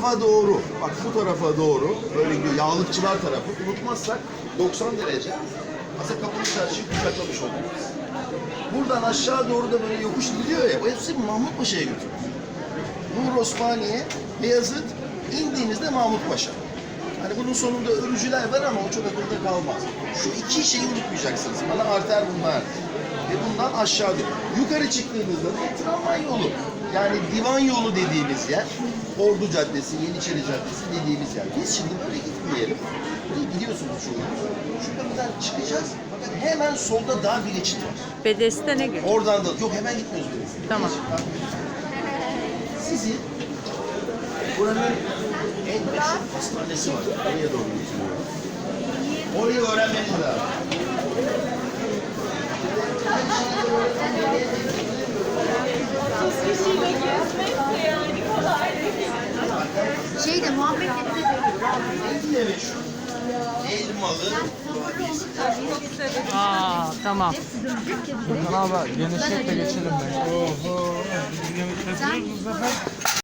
tarafa doğru, bak bu tarafa doğru, böyle gidiyor, yağlıkçılar tarafı. Unutmazsak 90 derece. Aslında kapalı çarşıyı kucaklamış olduk. Buradan aşağı doğru da böyle yokuş gidiyor ya, bu hepsi Mahmut Paşa'ya götürüyor. Nur Osmaniye, Beyazıt, indiğinizde Mahmut Paşa. Hani bunun sonunda örücüler var ama o çok akılda kalmaz. Şu iki şeyi unutmayacaksınız. Ana arter bunlar. Ve bundan aşağı doğru. Yukarı çıktığınızda da tramvay yolu. Yani divan yolu dediğimiz yer. Ordu Caddesi, Yeniçeri Caddesi dediğimiz yer. Biz şimdi böyle gitmeyelim. Burayı biliyorsunuz çoğu. Şuradan çıkacağız. Fakat hemen solda daha bir geçit var. Bedeste ne gün? Oradan da yok hemen gitmiyoruz biz. Tamam. Sizi buranın en meşhur hastanesi var. Oraya doğru götürüyor. Orayı öğrenmeniz lazım. Şey de muhabbet meşhur? Elmalı. Aa tamam. Furkan abi genişlet de geçelim ben. Sen